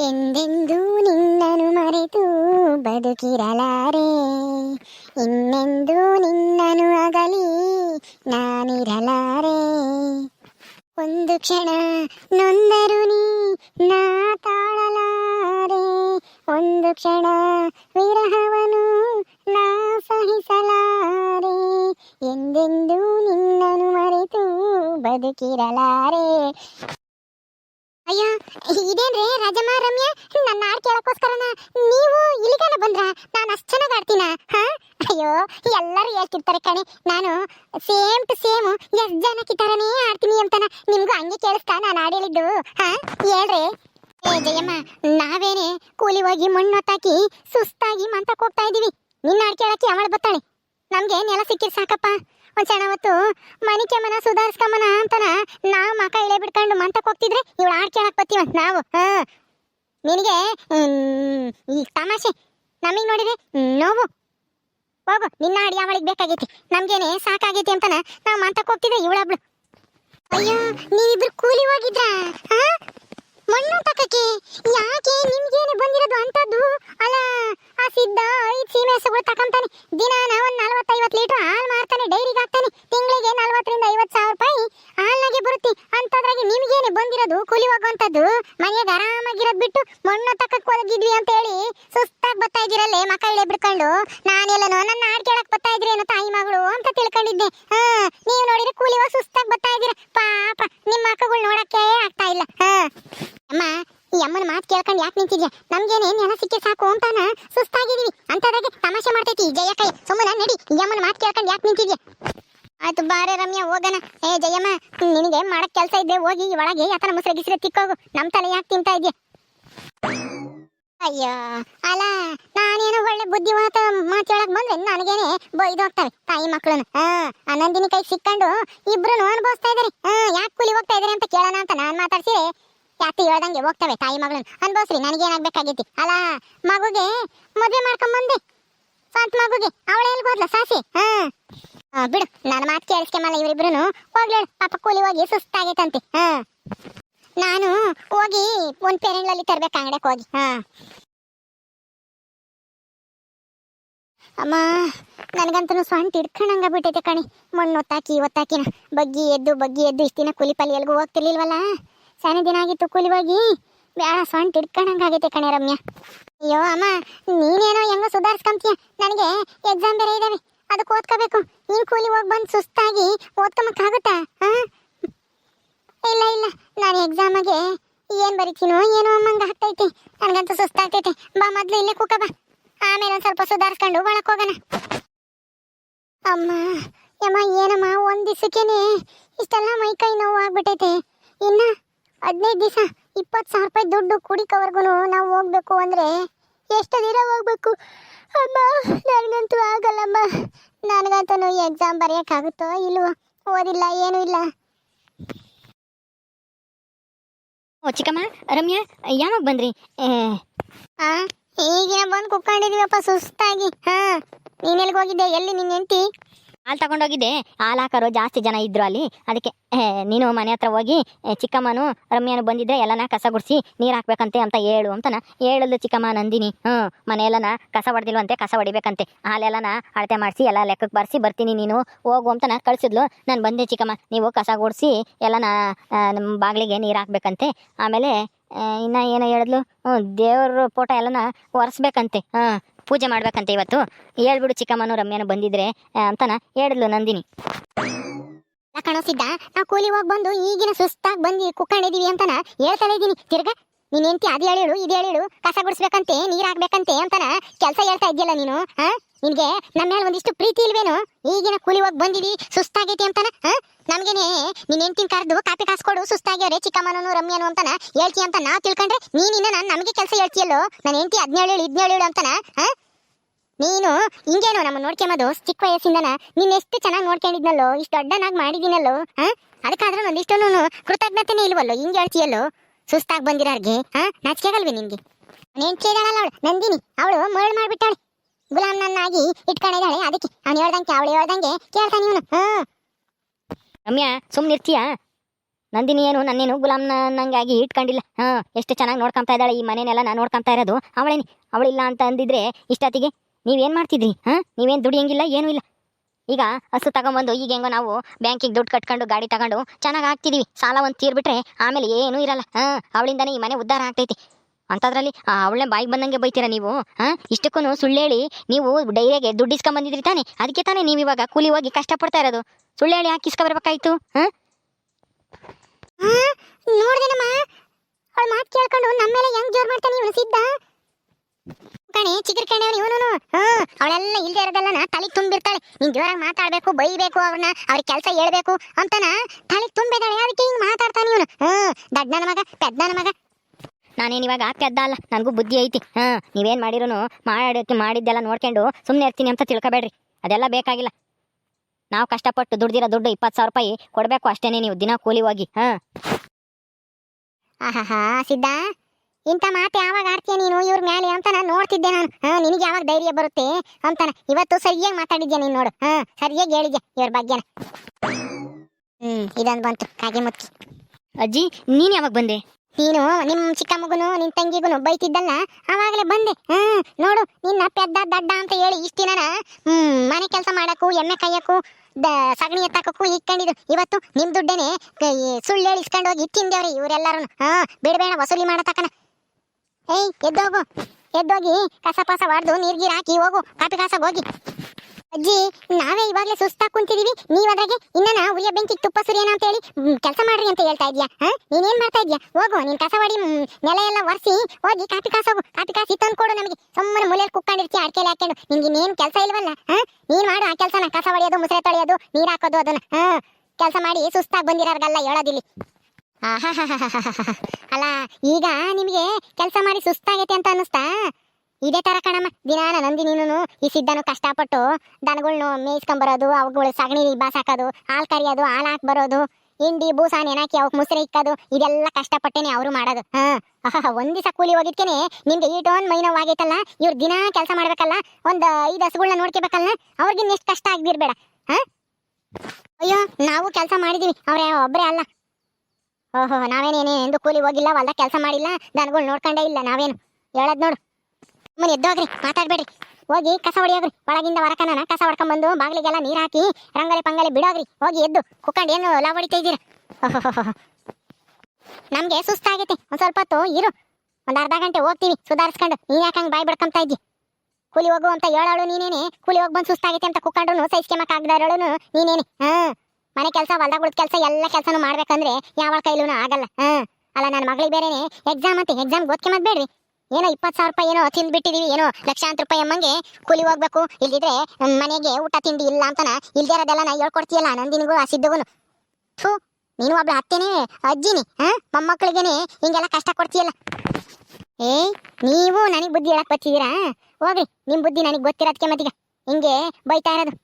ಎಂದೆಂದೂ ನಿನ್ನನು ಮರೆತು ಬದುಕಿರಲಾರೆ. ಇನ್ನೆಂದೂ ನಿನ್ನನು ಅಗಲಿ ನಾನಿರಲಾರೆ. ಒಂದು ಕ್ಷಣ ನೊಂದರು ನೀ ನಾ ತಾಳಲಾರೆ ಒಂದು ಕ್ಷಣ ವಿರಹವನು ನಾ ಸಹಿಸಲಾರೆ ಎಂದೆಂದೂ ನಿನ್ನನು ಮರೆತು ಬದುಕಿರಲಾರೆ. ಅಯ್ಯ, ಇದೇನ್ರಿ ರಾಜಮ್ಮ, ರಮ್ಯ? ನನ್ನ ಹಾಡ್ ಕೇಳಕ್ಕೋಸ್ಕರನ ನೀವು ಇಲ್ಲಿಗಾನ ಬಂದ್ರ? ನಾನು ಅಷ್ಟು ಚೆನ್ನಾಗಿ ಆಡ್ತೀನ? ಹಾ? ಅಯ್ಯೋ, ಎಲ್ಲರೂ ಹೇಳ್ತಿರ್ತಾರೆ ಕಣೆ. ನಾನು ಸೇಮ್ ಟು ಸೇಮ್ ಎಷ್ಟ್ ಜನ ಕಿತಾರನೇ ಆಡ್ತೀನಿ ಅಂತಾನ ನಿಮ್ಗೂ ಹಂಗೆ ಕೇಳಿಸ್ತಾ ನಾನು ಹಾಡ್ ಹಾ, ಹೇಳ್ರಿ. ಏ, ಜಯಮ್ಮ, ನಾವೇನೆ ಕೂಲಿ ಹೋಗಿ ಮಣ್ಣು ಸುಸ್ತಾಗಿ ಮಂತಕ್ಕೆ ಹೋಗ್ತಾ ಇದೀವಿ. ನಿನ್ನ ಹಾಡ್ ಕೇಳಕ್ಕೆ ಅವಳು ಬರ್ತಾಳೆ. ನಮಗೆ ನೆಲ ಸಿಕ್ಕಿರ್ ಸಾಕಪ್ಪ. ಒಂದ್ ಅವತ್ತು ಮನಿಕೆಮನ ಮನಿಕೆ ಮನ ಸುಧಾರಿಸ್ಕೊಂಬನ ಅಂತನ ನಾವು ಮಕ ಇಳೆ ಬಿಡ್ಕೊಂಡು ಮಂತಕ್ ಹೋಗ್ತಿದ್ರೆ ಇವಳು ಆಡ್ಕೊಳಕ್ ಕೇಳಕ್ ಬತ್ತೀವ ನಾವು. ನಿನಗೆ ಈ ತಮಾಷೆ. ನಮಗ್ ನೋಡಿದ್ರೆ ನೋವು. ಹೋಗು, ನಿನ್ನ ಅಡಿ ಯಾವಳಿಗೆ ಬೇಕಾಗೈತಿ. ನಮ್ಗೇನೆ ಸಾಕಾಗೈತಿ ಅಂತನ ನಾವು ಮಂತಕ್ ಹೋಗ್ತಿದ್ರೆ ಇವಳಬ್ಳು ಅಯ್ಯೋ, ನೀವಿಬ್ರು ಕೂಲಿ ಹೋಗಿದ್ರಾ? ಮಣ್ಣು ತಕಕ್ಕೆ ಯಾಕೆ ನಿಮ್ಗೇನೆ ಬಂದಿರೋದು ಅಂತದ್ದು ಅಲ್ಲ, ಆ ಸಿದ್ಧ ಐದು ಸೀಮೆ ಹಸುಗಳು ತಕೊಂತಾನೆ. ದಿನಾನ ಒಂದು ನಲ್ವತ್ತೈವತ್ತು ಲೀಟರ್ ಹಾಲು ಮಾರ್ತಾನೆ, ಡೈರಿಗೆ ಹಾಕ್ತಾನೆ. ತಿಂಗಳಿಗೆ ನಲ್ವತ್ತರಿಂದ ಐವತ್ತು ಸಾವಿರ ರೂಪಾಯಿ ಹಾಲ್ನಾಗೆ ಬರುತ್ತೆ. ಅಂತದ್ರಾಗೆ ನಿಮ್ಗೇನೆ ಬಂದಿರೋದು ಕೂಲಿ ಹೋಗುವಂಥದ್ದು ಮನೆಯಾಗ ಆರಾಮಾಗಿರೋದು ಬಿಟ್ಟು ಮಣ್ಣು ತಕ್ಕಕ್ಕೆ ಹೋಗಿದ್ವಿ ಅಂತ ಹೇಳಿ ಸುಸ್ತಾಗಿ ಬರ್ತಾ ಇದ್ದೀರಲ್ಲೇ ಮಕ ಇಳೆ ಬಿಡ್ಕೊಂಡು. ನಾನೆಲ್ಲನೋ ನನ್ನ ಹಾಡ್ ಕೇಳಕ್ಕೆ ಬರ್ತಾ ಇದ್ರಿ ತಾಯಿ ಮಗಳು ಅಂತ ತಿಳ್ಕೊಂಡಿದ್ದೆ. ಹಾ, ನೀವು ನೋಡಿದ್ರೆ ಕೂಲಿ ಹೋಗಿ ಸುಸ್ತಾಗಿ ಬರ್ತಾ ಇದ್ದೀರ. ಪಾಪ, ನಿಮ್ಮ ಮಕ್ಕಳು ನೋಡಕ್ಕೆ ಆಗ್ತಾ ಇಲ್ಲ. ಹಾ. ಅಮ್ಮ, ಈ ಅಮ್ಮನ ಮಾತು ಕೇಳ್ಕೊಂಡು ಯಾಕೆ ನಿಂತಿದ್ಯಾ? ನಮ್ಗೇನೆ ನೆನ ಸಿಕ್ಕಿ ಸಾಕು ಅಂತಾನ? ಸುಸ್ತಾಗಿದೀವಿ ಅಂತದಾಗೆ ತಮಾಷೆ ಮಾಡ್ತೈತಿ ಜಯ ಕೈ ಸುಮ್ಮನ ನಡಿ, ಈ ಅಮ್ಮನ ಮಾತು ಕೇಳ್ಕೊಂಡು ಯಾಕೆ ನಿಂತಿದ್ಯಾ? ಆಯ್ತು ಬಾರೆ ರಮ್ಯಾ, ಹೋಗಣ. ಏ ಜಯಮ್ಮ, ನಿನಗೆ ಮಾಡಕ್ ಕೆಲಸ ಇದ್ದೆ ಹೋಗಿ ಒಳಗೆ ಯಾತನ ಮುಸ್ರೆ ಗಿಸ್ರೆ ತಿಕ್ಕೋಗು. ನಮ್ಮ ತಲೆ ಯಾಕೆ ತಿಂತಾ ಇದ್ಯಾ? ಅಯ್ಯೋ, ಅಲ್ಲ, ನಾನೇನು ಒಳ್ಳೆ ಬುದ್ಧಿವಂತ ಮಾತಾಡಕ್ ಬಂದ್ರೆ ನನಗೇನೆ ಬೈದು ಹೋಗ್ತಾರೆ ತಾಯಿ ಮಕ್ಕಳನ್ನ ಹಾ ನಂದಿನಿ ಕೈ ಸಿಕ್ಕೊಂಡು ಇಬ್ರು ಅನುಭವಿಸ್ತಾ ಇದಾರೆ. ಹಾ ಯಾಕೆ ಕೂಲಿ ಹೋಗ್ತಾ ಇದಾರೆ ಅಂತ ಕೇಳೋಣ ಅಂತ ನಾನ್ ಮಾತಾಡ್ಸಿ ಯಾಕೆ ಹೇಳ್ದಂಗೆ ಹೋಗ್ತವೆ ತಾಯಿ ಮಗಳನ್ನ. ಅನ್ಭವಿಸ್ರಿ, ನನಗೇನಾಗ್ಬೇಕಾಗಿತ್ತು? ಅಲ್ಲ ಮಗುಗೆ ಮದುವೆ ಮಾಡ್ಕೊಂಡ್ ಬಂದೆ. ಸ್ವಂತ ಮಗುಗೆ. ಅವಳು ಎಲ್ಲಿ ಹೋದ್ಲ? ಸಾಸಿ? ಹಾ. ಬಿಡು. ನನ್ನ ಮಾತು ಕೇಳಿಸ್ಕೊಂಬಲ್ಲ ಇವರಿಬ್ರು ಹೋಗ್ಲೇಳು ಪಾಪ ಕೂಲಿ ಹೋಗಿ ಸುಸ್ತಾಗೈತಂತೆ. ಹಾ. ನಾನು ಹೋಗಿ ಒಂದು ಪೇರೆಂಟ್ಲಲ್ಲಿ ತರ್ಬೇಕು ಅಂಗಡಿಗೆ ಹೋಗಿ. ಹಾ. ಅಮ್ಮ ನನಗಂತೂ ಸ್ವಂತ ಹಿಡ್ಕೊಂಡಂಗ ಬಿಟ್ಟೈತೆ ಕಣಿ. ಮಣ್ಣು ಒತ್ತಾಕಿ ಒತ್ತಾಕಿನ ಬಗ್ಗಿ ಎದ್ದು ಬಗ್ಗಿ ಎದ್ದು ಇಷ್ಟು ದಿನ ಕೂಲಿ ಪಲ್ಲಿ ಎಲ್ಗೂ ಹೋಗ್ತಿರ್ಲಿಲ್ವಲ್ಲ? ಸಣ್ಣ ದಿನ ಆಗಿತ್ತು ಕೂಲಿವಾಗಿ. ಬೇಡ ಸೊಂಟ ಆಗೈತೆ ಕಣೆ ರಮ್ಯ. ಅಯ್ಯೋ, ಅಮ್ಮ, ನೀನೇನೋ ಹೆಂಗೋ ಸುಧಾರಿಸ್ಕೊಂತೀಯ? ನನಗೆ ಎಕ್ಸಾಮ್ ಬೇರೆ ಇದ್ದಾವೆ ಅದಕ್ಕೆ ಓದ್ಕೋಬೇಕು. ನೀನ್ ಕೂಲಿ ಹೋಗಿ ಬಂದು ಸುಸ್ತಾಗಿ ಓದ್ಕೊಂಬಕ್ಕಾಗುತ್ತಾ ಹಾಂ ಇಲ್ಲ ಇಲ್ಲ. ನಾನು ಎಕ್ಸಾಮಗೆ ಏನು ಬರಿತೀನೋ ಏನೋ ಅಮ್ಮಂಗೆ ಆಗ್ತೈತಿ. ನನಗಂತೂ ಸುಸ್ತಾಗ್ತೈತೆ. ಬಾ, ಮೊದಲು ಇಲ್ಲೇ ಕೂಕ ಬಾ. ಆಮೇಲೆ ಒಂದು ಸ್ವಲ್ಪ ಸುಧಾರಿಸ್ಕೊಂಡು ಒಳಕ್ ಹೋಗೋಣ. ಅಮ್ಮ, ಯಮ್ಮ, ಏನಮ್ಮ, ಒಂದು ದಿವಸಕ್ಕೇನೆ ಇಷ್ಟೆಲ್ಲ ಮೈ ಕೈ ನೋವು ಆಗ್ಬಿಟ್ಟೈತೆ ಇನ್ನ ಹದಿನೈದು ದಿವಸ ಇಪ್ಪತ್ತು ಸಾವಿರ ರೂಪಾಯಿ ದುಡ್ಡು ಕುಡಿಕೋವರೆಗೂ ನಾವು ಹೋಗ್ಬೇಕು ಅಂದರೆ ಎಷ್ಟು ದಿನ ಹೋಗ್ಬೇಕು? ಅಮ್ಮ ನನಗಂತೂ ಆಗಲ್ಲಮ್ಮ. ನನಗಂತೂ ಎಕ್ಸಾಮ್ ಬರೆಯೋಕ್ಕಾಗುತ್ತೋ ಇಲ್ವೋ? ಓದಿಲ್ಲ ಏನೂ ಇಲ್ಲ. ಓ ಚಿಕ್ಕಮ್ಮ ರಮ್ಯಾ ಯಾವಾಗ ಬಂದ್ರಿ? ಆ ಈಗಿನ ಬಂದು ಕುತ್ಕೊಂಡಿದೀವಪ್ಪ ಸುಸ್ತಾಗಿ. ಹಾ ನೀನೆಲ್ಲಿಗೆ ಹೋಗಿದ್ದೆ? ಎಲ್ಲಿ ನಿನ್ ಹೆಂಡತಿ? ಹಾಲು ತಗೊಂಡೋಗಿದ್ದೆ. ಹಾಲು ಹಾಕೋರು ಜಾಸ್ತಿ ಜನ ಇದ್ರು ಅಲ್ಲಿ. ಅದಕ್ಕೆ ನೀನು ಮನೆ ಹತ್ರ ಹೋಗಿ ಚಿಕ್ಕಮ್ಮನು ರಮ್ಯನು ಬಂದಿದ್ರೆ ಎಲ್ಲನ ಕಸ ಗುಡಿಸಿ ನೀರು ಹಾಕ್ಬೇಕಂತೆ ಅಂತ ಹೇಳು, ಅಂತನ. ಹೇಳಲು ಚಿಕ್ಕಮ್ಮ ನಂದಿನಿ. ಹ್ಞೂ, ಮನೆಯೆಲ್ಲನ ಕಸ ಹೊಡೆದಿಲ್ವಂತೆ ಕಸ ಹೊಡಿಬೇಕಂತೆ. ಹಾಲೆಲ್ಲನ ಅಳತೆ ಮಾಡಿಸಿ, ಎಲ್ಲ ಲೆಕ್ಕಕ್ಕೆ ಬರ್ಸಿ, ಬರ್ತೀನಿ ನೀನು, ಹೋಗು, ಅಂತನ ಕಳಿಸಿದ್ಲು. ನಾನು ಬಂದೆ ಚಿಕ್ಕಮ್ಮ, ನೀವು ಕಸ ಗುಡಿಸಿ, ಎಲ್ಲನ ನಮ್ಮ ಬಾಗಿಲಿಗೆ ನೀರು ಹಾಕ್ಬೇಕಂತೆ. ಆಮೇಲೆ ಇನ್ನ ಏನೋ ಹೇಳಿದ್ಲು? ಹ್ಞೂ, ದೇವ್ರ ಫೋಟೋ ಎಲ್ಲನ ಒರೆಸ್ಬೇಕಂತೆ. ಹಾಂ ಪೂಜೆ ಮಾಡ್ಬೇಕಂತ ಇವತ್ತು. ಹೇಳ್ಬಿಡು ಚಿಕ್ಕಮ್ಮನು ರಮ್ಯಾನು ಬಂದಿದ್ರೆ ಅಂತನ ಹೇಳಿದ್ಲು ನಂದಿನಿ. ಕಣೋಸಿದ್ದ ನಾವು ಕೂಲಿ ಹೋಗಿ ಬಂದು ಈಗಿನ ಸುಸ್ತಾಗಿ ಬಂದು ಕುಕ್ಕೊಂಡಿದೀವಿ ಅಂತನ ಹೇಳ್ತಾನೆ ಇದೀನಿ. ತಿರ್ಗ ನೀನ್ ಎಂತಿ ಅದ್ ಹೇಳಿಳು, ಇದು ಹೇಳಿಳು, ಕಸ ಗುಡಿಸ್ಬೇಕಂತೆ ನೀರ್ ಹಾಕ್ಬೇಕಂತೆ ಅಂತನ ಕೆಲಸ ಹೇಳ್ತಾ ಇದ್ಯಲ್ಲ ನೀನು, ಹಾ? ನಿನ್ಗೆ ನಮ್ಮ ಮೇಲೆ ಒಂದಿಷ್ಟು ಪ್ರೀತಿ ಇಲ್ವೇನು? ಈಗಿನ ಕೂಲಿ ಹೋಗಿ ಬಂದಿದಿ, ಸುಸ್ತಾಗೈತಿ ಅಂತನ ಹಾ ನಿನ್ನ ನೀನ್ ಹೆಂಡತಿನ ಕರೆದು ಕಾಪಿ ಕಾಸ್ಕೊಡು ಸುಸ್ತಾಗ್ಯವ್ರೆ ಚಿಕ್ಕಮ್ಮನೂ ರಮ್ಯನು ಅಂತನ, ಹೇಳ್ತಿ ಅಂತ ನಾ ತಿಳ್ಕೊಂಡ್ರೆ ನೀನಿನ್ನ ನಾನು ನಮಗೆ ಕೆಲಸ ಹೇಳ್ತಿಯಲ್ಲೋ? ನನ್ನ ಹೆಂಡತಿ ಹದಿನೇಳು ಹೇಳು ಇದ್ನೇಳು ಹೇಳು ಅಂತನ ನೀನು ಹಿಂಗೇನು ನಮ್ಮ ನೋಡ್ಕೊಂಬದು ಚಿಕ್ಕ ವಯಸ್ಸಿಂದನ, ನೀನ್ ಎಷ್ಟು ಚೆನ್ನಾಗಿ ನೋಡ್ಕೊಂಡಿದ್ನಲ್ಲೋ, ಇಷ್ಟು ದೊಡ್ಡನಾಗಿ ಮಾಡಿದಿನಲ್ಲೋ, ಹಾ? ಅದಕ್ಕಾದ್ರೂ ಒಂದಿಷ್ಟೂ ಕೃತಜ್ಞತೆನೇ ಇಲ್ವಲ್ಲೋ, ಹಿಂಗೆ ಹೇಳ್ತೀಯಲ್ಲೋ? ಸುಸ್ತಾಗಿ ಬಂದಿರೋರ್ಗೆ, ಹಾ? ನಾಚಿಕೆಗಲ್ವಿ ನಿನಗೆ? ನೇನ್ ಕೇಳಲ್ಲ ಅವಳು, ನಂದಿನಿ, ಅವಳು ಮರಳು ಮಾಡಿಬಿಟ್ಟಾಳೆ. ಗುಲಾಮ್ ನನ್ನಾಗಿ ಇಟ್ಕೊಂಡಿದ್ದಾಳೆ, ಅದಕ್ಕೆ. ಅವ್ನು ಹೇಳ್ದಂಗೆ, ಅವಳು ಹೇಳ್ದಂಗೆ ಕೇಳ್ತಾನೆ ಇವನು ರಮ್ಯಾ ಸುಮ್ಮನಿರ್ತೀಯಾ ನಂದಿನಿ ಏನು, ನನ್ನೇನು ಗುಲಾಮ್ ನಂಗಾಗಿ ಇಟ್ಕೊಂಡಿಲ್ಲ. ಹಾ, ಎಷ್ಟು ಚೆನ್ನಾಗಿ ನೋಡ್ಕೊಂತ ಇದ್ದಾಳೆ ಈ ಮನೆನೆಲ್ಲ ನಾನು ನೋಡ್ಕೊಂತ ಇರೋದು. ಅವಳೇನಿ, ಅವಳಿಲ್ಲ ಅಂತ ಅಂದಿದ್ರೆ ಇಷ್ಟೊತ್ತಿಗೆ ನೀವೇನು ಮಾಡ್ತಿದ್ರಿ? ಹಾ, ನೀವೇನು ದುಡಿಯಂಗಿಲ್ಲ, ಏನೂ ಇಲ್ಲ. ಈಗ ಹಸು ತಗೊಂಬಂದು ಈಗ ಹೆಂಗೋ ನಾವು ಬ್ಯಾಂಕಿಗೆ ದುಡ್ಡು ಕಟ್ಕೊಂಡು ಗಾಡಿ ತಗೊಂಡು ಚೆನ್ನಾಗಿ ಆಗ್ತಿದೀವಿ ಸಾಲ ಒಂದು ತೀರ್ಬಿಟ್ರೆ ಆಮೇಲೆ ಏನೂ ಇರಲ್ಲ. ಹಾ, ಅವಳಿಂದನೇ ಈ ಮನೆ ಉದ್ಧಾರ ಆಗ್ತೈತಿ. ಅಂಥದ್ರಲ್ಲಿ ಅವಳನ್ನ ಬಾಯಿಗೆ ಬಂದಂಗೆ ಬೈತೀರಾ ನೀವು ಹಾ ಇಷ್ಟಕ್ಕೂ ಸುಳ್ಳು ಹೇಳಿ ನೀವು ಡೈರಿಗೆ ದುಡ್ಡು ಇಸ್ಕೊಂಬಂದಿದ್ರಿ ತಾನೆ, ಅದಕ್ಕೆ ತಾನೇ ನೀವು ಇವಾಗ ಕೂಲಿ ಹೋಗಿ ಕಷ್ಟಪಡ್ತಾ ಇರೋದು. ಸುಳ್ಳು ಹೇಳಿ ಯಾಕೆ ಇಸ್ಕೊಬರ್ಬೇಕಾಯ್ತು ಹಾ? ನೋಡ್ದೇನಮ್ಮ ಅವಳ ಮಾತು ಕೇಳ್ಕೊಂಡು ನಮ್ಮ ಮೇಲೆ ಹೆಂಗ್ ಜೋರ್ ಮಾಡ್ತಾನೆ ಇವನು ಸಿದ್ಧ ಕಣೆ ಚಿಕ್ಕರ್ ಅವನು ಇವನು ಅವಳೆಲ್ಲ ಇಲ್ದೇ ಇರೋದೆಲ್ಲ ನಾ ತಲೆಗೆ ತುಂಬಿರ್ತಾಳೆ. ನೀನ್ ಜೋರಾಗಿ ಮಾತಾಡ್ಬೇಕು, ಬೈಬೇಕು ಅವ್ರನ್ನ ಅವ್ರ ಕೆಲಸ ಹೇಳ್ಬೇಕು ಅಂತನ ತಲೆಗೆ ತುಂಬಿದಾಳೆ ಅದಕ್ಕೆ ಹಿಂಗ್ ಮಾತಾಡ್ತಾನೆ ಇವನು ಹ್ಮ್ ದಡ್ಡನ ಮಗ, ಪೆದ್ದನ ಮಗ ನಾನೇನು ಇವಾಗ ಪೆದ್ದ ಅಲ್ಲ ನನಗೂ ಬುದ್ಧಿ ಐತಿ. ಹಾ ನೀವೇನು ಮಾಡಿರೋನು ಮಾಡೋಕ್ಕೆ ಮಾಡಿದ್ದೆಲ್ಲ ನೋಡ್ಕೊಂಡು ಸುಮ್ಮನೆ ಇರ್ತೀನಿ ಅಂತ ತಿಳ್ಕೊಬೇಡ್ರಿ. ಅದೆಲ್ಲ ಬೇಕಾಗಿಲ್ಲ. ನಾವು ಕಷ್ಟಪಟ್ಟು ದುಡ್ದಿರೋ ದುಡ್ಡು ಇಪ್ಪತ್ತು ಸಾವಿರ ರೂಪಾಯಿ ಕೊಡಬೇಕು ಅಷ್ಟೇನೆ ನೀವು ದಿನ ಕೂಲಿ ಹೋಗಿ ಹಾ. ಆಹಾ ಸಿದ್ಧ. ಇಂಥ ಮಾತು ಯಾವಾಗ ಆಡ್ತೀಯ ನೀನು? ಇವ್ರ ಮೇಲೆ ಅಂತ ನಾನು ನೋಡ್ತಿದ್ದೆ ನಾನು. ಹಾ ನಿನಗೆ ಯಾವಾಗ ಧೈರ್ಯ ಬರುತ್ತೆ ಅಂತಾನೆ. ಇವತ್ತು ಸರಿಯಾಗಿ ಮಾತಾಡಿದ್ಯಾ ನೀನು ನೋಡು. ಹಾ ಸರಿಯಾಗಿ ಹೇಳಿದ್ಯಾ ಇವ್ರ ಬಗ್ಗೆನ? ಹ್ಞೂ ಇದೊಂದು ಬಂತು. ಕಾಗೆ ಮುತ್ಕಿ ಅಜ್ಜಿ ನೀನು ಯಾವಾಗ ಬಂದೆ? ನೀನು ನಿಮ್ ಚಿಕ್ಕ ಮಗುನು, ನಿನ್ ತಂಗಿಗೂ ಬೈತಿದ್ದಲ್ಲ, ಅವಾಗಲೇ ಬಂದೆ. ಹ್ಮ್, ನೋಡು, ನಿನ್ನ ಪೆದ್ದ ದಡ್ಡ ಅಂತ ಹೇಳಿ ಇಷ್ಟ ದಿನ ಹ್ಮ್, ಮನೆ ಕೆಲಸ ಮಾಡಕ್ಕೂ, ಎಮ್ಮೆ ಕೈಯಕ್ಕೂ, ದ, ಸಗಣಿ ಎತ್ತಾಕಕ್ಕೂ ಇಟ್ಕೊಂಡಿದ್ದು. ಇವತ್ತು ನಿಮ್ ದುಡ್ಡೇನೆ ಸುಳ್ಳು ಹೇಳಿ ಇಸ್ಕೊಂಡು ಹೋಗಿ ಇಟ್ಟಿಂದೇವ್ರಿ ಇವರೆಲ್ಲರೂ ಹಾ, ಬಿಡಬೇಡ, ವಸೂಲಿ ಮಾಡತಕ್ಕನ. ಏಯ್, ಎದ್ದೋಗು. ಎದ್ದೋಗಿ, ಕಸ ಪಸ ಹೊಡೆದು ನೀರ್ಗೀರ್ ಹಾಕಿ ಹೋಗು. ಕಾಪಿ ಕಾಸಾಗ ಹೋಗಿ. ಅಜ್ಜಿ, ನಾವೇ ಇವಾಗಲೇ ಸುಸ್ತಾಗಿ ಕುಂತಿದೀವಿ. ನೀವ್ ಅದ್ರಾಗೆ ಇನ್ನ ಉರಿಯ ಬೆಂಕಿ ತುಪ್ಪ ಸುರಿಯೋಣ ಅಂತ ಹೇಳಿ ಕೆಲಸ ಮಾಡ್ರಿ ಅಂತ ಹೇಳ್ತಾ ಇದ್ಯಾ? ನೀನೇನ್ ಮಾಡ್ತಾ ಇದ್ಯಾ? ಹೋಗು, ನೀನ್ ಕಸ ಹೊಡಿ ನೆಲ ಎಲ್ಲ ಒರೆಸಿ, ಹೋಗಿ ಕಾಪಿ ಕಾಸು ಹೋಗು. ಕಾಪಿ ಕಾಸಿ ತಂದು ಕೊಡು ನಮಗೆ. ಸುಮ್ಮನೆ ಮೂಲೆಯಲ್ಲಿ ಕುಕ್ಕೊಂಡಿರ್ತೀಯ, ಅಡ್ಕೆಲಿ ಹಾಕೊಂಡು ನಿಮ್ಗೆ ಇನ್ನೇನ್ ಕೆಲಸ ಇಲ್ವಲ್ಲ, ಹಾ? ನೀನ್ ಮಾಡು ಆ ಕೆಲಸನ. ಕಸ ಹೊಡೆಯೋದು ಮುಸ್ರೆ ತೊಳೆಯೋದು, ನೀರ್ ಹಾಕೋದು ಅದನ್ನ, ಹಾ? ಕೆಲಸ ಮಾಡಿ ಸುಸ್ತಾಗಿ ಬಂದಿರೋರ್ಗೆಲ್ಲ ಹೇಳೋದಿಲ್ಲಿ. ಅಲ್ಲ, ಈಗ ನಿಮಗೆ ಕೆಲಸ ಮಾಡಿ ಸುಸ್ತಾಗೈತೆ ಅಂತ ಅನ್ನಿಸ್ತಾ? ಇದೇ ತರ ಕಣಮ್ಮ. ದಿನ ನಂದಿ ನೀನು ಈ ಸಿದ್ದನು ಕಷ್ಟಪಟ್ಟು ದನಗಳ್ನು ಮೇಯಿಸ್ಕೊಂಬರೋದು, ಅವುಗಳು ಸಗಣಿ ಬಾಸ್ ಹಾಕೋದು, ಹಾಲು ಕರಿಯೋದು, ಹಾಲು ಹಾಕಿ ಬರೋದು, ಹಿಂಡಿ ಬೂಸ ನೆನಾಕಿ ಅವಕ್ಕೆ ಮುಸ್ರೆ ಇಕ್ಕೋದು, ಇದೆಲ್ಲ ಕಷ್ಟಪಟ್ಟೇನೆ ಅವರು ಮಾಡೋದು. ಹಾಂ ಒಂದ್ ದಿವಸ ಕೂಲಿ ಹೋಗಿದ್ಕೇನೆ ನಿಮ್ಗೆ ಈ ಟೋನ್ ಆಗೈತಲ್ಲ, ಇವ್ರು ದಿನ ಕೆಲಸ ಮಾಡ್ಬೇಕಲ್ಲ, ಒಂದ್ ಐದು ಹಸುಗಳನ್ನ ನೋಡ್ಕೋಬೇಕಲ್ಲ, ಅವ್ರಿಗೆ ಎಷ್ಟು ಕಷ್ಟ ಆಗ್ದಿರ್ಬೇಡ. ಹಾಂ? ಅಯ್ಯೋ, ನಾವು ಕೆಲಸ ಮಾಡಿದೀವಿ, ಅವ್ರ ಒಬ್ಬರೇ ಅಲ್ಲ. ಓಹೋ ನಾವೇನೇನು ಎಂದು ಕೂಲಿ ಹೋಗಿಲ್ಲ, ಹೊಲ್ದಾಗ ಕೆಲಸ ಮಾಡಿಲ್ಲ, ದನಗಳು ನೋಡ್ಕೊಂಡೇ ಇಲ್ಲ, ನಾವೇನು? ಹೇಳದ್ ನೋಡು. ಮನೆ ಎದ್ದೋಗ್ರಿ ಮಾತಾಡ್ಬೇಡ್ರಿ. ಹೋಗಿ ಕಸ ಹೊಡಿಯೋಗ್ರಿ. ಒಳಗಿಂದ ಹೊರಕನ ಕಸ ಹೊಡ್ಕೊಂಬಂದು ಬಾಗಿಲಿಗೆಲ್ಲ ನೀರು ಹಾಕಿ ರಂಗಲೆ ಪಂಗಲೆ ಬಿಡೋಗ್ರಿ. ಹೋಗಿ ಎದ್ದು. ಕುಕ್ಕಂಡು ಏನು ಲಾಭ ಹೊಡಿತಾ ಇದ್ದೀರಾ? ನಮ್ಗೆ ಸುಸ್ತಾಗೈತೆ. ಒಂದ್ ಸ್ವಲ್ಪ ಹೊತ್ತು ಇರು. ಒಂದ್ ಅರ್ಧ ಗಂಟೆ ಹೋಗ್ತೀವಿ ಸುಧಾರಿಸ್ಕೊಂಡು. ನೀನ್ ಯಾಕಂಗ್ ಬಾಯ್ ಬಿಡ್ಕೊಂತ ಇದ್ದಿ? ಕೂಲಿ ಹೋಗು ಅಂತ ಹೇಳೋಳು ನೀನೇನೆ. ಕೂಲಿ ಹೋಗಿ ಬಂದು ಸುಸ್ತಾಗೈತೆ ಅಂತ ಕುಕ್ಕಂಡ್ರು ಸಹಿಸ್ಕೆಮಕ್ ಆಗದಾರೋಳು ನೀನೇನೆ. ಹಾಂ. ಮನೆ ಕೆಲಸ, ಹೊಲ್ದಾಗ ಕೆಲಸ ಎಲ್ಲ ಕೆಲಸನೂ ಮಾಡ್ಬೇಕಂದ್ರೆ ಯಾವ ಕೈಲೂ ಆಗಲ್ಲ. ಹಾಂ. ಅಲ್ಲ ನನ್ನ ಮಗಳಿಗೆ ಬೇರೆನೆ. ಎಕ್ಸಾಮ್ ಅಂತ. ಎಕ್ಸಾಮ್ ಓದ್ಕೊಂಬದ್ ಬೇಡ್ರಿ. ಏನೋ ಇಪ್ಪತ್ತು ಸಾವಿರ ರೂಪಾಯಿ ಏನೋ ತಿಂದ್ಬಿಟ್ಟಿದೀವಿ, ಏನೋ ಲಕ್ಷಾಂತರ ರೂಪಾಯಿ ಅಮ್ಮಂಗೆ ಕೂಲಿ ಹೋಗ್ಬೇಕು. ಇಲ್ದಿದ್ರೆ ಮನೆಗೆ ಊಟ ತಿಂಡಿ ಇಲ್ಲ ಅಂತನ ಇಲ್ದೇ ಇರೋದೆಲ್ಲ ನಾ ಹೇಳ್ಕೊಡ್ತೀಯಲ್ಲ, ನಂದಿನಿಗೂ ಆ ಸಿದ್ಧಗುನು ಥೂ, ನೀನು ಒಬ್ಳು ಅತ್ತೇನೆ, ಅಜ್ಜಿನಿ, ಹಾ, ಮೊಮ್ಮಕ್ಕಳಿಗೇನೆ ಹಿಂಗೆಲ್ಲ ಕಷ್ಟ ಕೊಡ್ತೀಯಲ್ಲ. ಏಯ್, ನೀವು ನನಗೆ ಬುದ್ಧಿ ಹೇಳಕ್ ಬರ್ತಿದ್ದೀರಾ ಹೋಗ್ರಿ, ನಿಮ್ ಬುದ್ಧಿ ನನಗೆ ಗೊತ್ತಿರೋದಕ್ಕೆ ಮತ್ತೀಗ. ಹಿಂಗೆ ಬೈತಾ ಇರೋದು.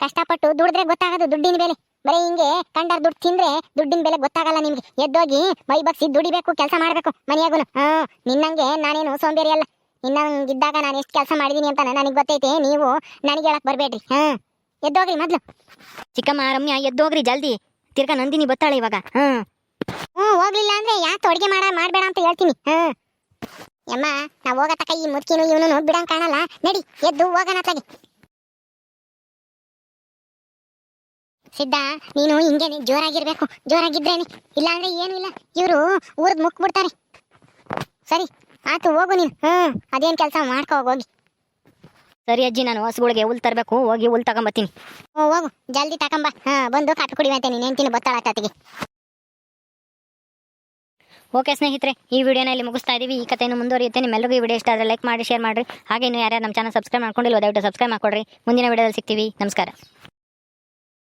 ಕಷ್ಟಪಟ್ಟು ದುಡಿದ್ರೆ ಗೊತ್ತಾಗೋದು ದುಡ್ಡಿನ ಬೆಲೆ. ಬರೀ ಹಿಂಗೆ ಕಂಡಾರ್ ದುಡ್ಡು ತಿಂದ್ರೆ ದುಡ್ಡಿನ ಬೆಲೆ ಗೊತ್ತಾಗಲ್ಲ ನಿಮ್ಗೆ. ಎದ್ದೋಗಿ ಮೈ ಬಗ್ಸಿ ದುಡಿಬೇಕು ಕೆಲಸ ಮಾಡ್ಬೇಕು ಮನೆಯಾಗೂ ಹಾ ನಿನ್ನಂಗೆ ನಾನೇನು ಸೋಂಬೇರಿ ಅಲ್ಲ. ನಿನ್ನಂಗಿದ್ದಾಗ ನಾನು ಎಷ್ಟು ಕೆಲಸ ಮಾಡಿದೀನಿ ಅಂತ ನನಗೆ ಗೊತ್ತೈತೆ ನೀವು ನನಗೆ ಹೇಳಕ್ ಬರ್ಬೇಡ್ರಿ. ಹಾ ಎದ್ದೋಗ್ರಿ ಮೊದ್ಲು. ಚಿಕ್ಕಮ್ಮ ರಮ್ಯ ಎದ್ದೋಗ್ರಿ ಜಲ್ದಿ. ತಿರ್ಗಾ ನಂದಿನಿ ಬತ್ತಾಳೆ ಇವಾಗ. ಹಾ. ಹ್ಞೂ ಹೋಗ್ಲಿಲ್ಲ ಅಂದ್ರೆ ಯಾಕೆ ಅಡುಗೆ ಮಾಡ ಮಾಡಬೇಡ ಅಂತ ಹೇಳ್ತೀನಿ. ಹಾ. ಯಮ್ಮ ನಾವು ಹೋಗತಕ್ಕ ಈ ಮುದುಕಿನೂ ಇವನು ಬಿಡಂಗ್ ಕಾಣಲ್ಲ. ನಡಿ ಎದ್ದು ಹೋಗೋಣ ಅತ್ಲಾಗೆ ಸಿದ್ಧ, ನೀನು ಹಿಂಗೇನೆ, ಜೋರಾಗಿರ್ಬೇಕು, ಜೋರಾಗಿದ್ರೇನೆ. ಇಲ್ಲ ಅಂದ್ರೆ ಏನು ಇಲ್ಲ. ಇವರು ಊರ್ದ್ ಮುಕ್ ಬಿಡ್ತಾರೆ ಸರಿ, ಆತು ಹೋಗು ನೀನು. ಹ್ಮ್, ಅದೇನ್ ಕೆಲಸ ಮಾಡ್ಕೋ, ಹೋಗಿ ಸರಿ ಅಜ್ಜಿ, ನಾನು ಹಸುಗಳಿಗೆ ಹುಲ್ ತರಬೇಕು, ಹೋಗಿ ಹುಲ್ ತಗೊಂಬತ್ತೀನಿ. ಹೋಗು, ಜಲ್ದಿ ತಗೊಂಬ. ಹಾ, ಬಂದು ಕಾಪಿ ಕುಡಿವಂತೆ ನೀನು ಹೆಂಡ್ತಿನ ಬತ್ತಾಳ ತಾತಿಗೆ ಓಕೆ ಸ್ನೇಹಿತರೆ, ಈ ವಿಡಿಯೋನ ಇಲ್ಲಿ ಮುಗಿಸ್ತಾ ಇದೀವಿ. ಈ ಕಥೆಯನ್ನು ಮುಂದುವರಿಯುತ್ತೆ. ನಿಮ್ಮೆಲ್ಲರಿಗೂ ಈ ವಿಡಿಯೋ ಇಷ್ಟ ಆದರೆ ಲೈಕ್ ಮಾಡಿ ಶೇರ್ ಮಾಡಿರಿ. ಹಾಗೆ ಇನ್ನು ಯಾರ್ಯಾರು ನಮ್ಮ ಚಾನಲ್ ಸಬ್ಸ್ಕ್ರೈಬ್ ಮಾಡ್ಕೊಂಡಿಲ್ಲ ದಯವಿಟ್ಟು ಸಬ್ಸ್ಕ್ರೈಬ್ ಮಾಡ್ಕೊಡ್ರಿ. ಮುಂದಿನ ವಿಡಿಯೋದಲ್ಲಿ ಸಿಗ್ತೀವಿ. ನಮಸ್ಕಾರ.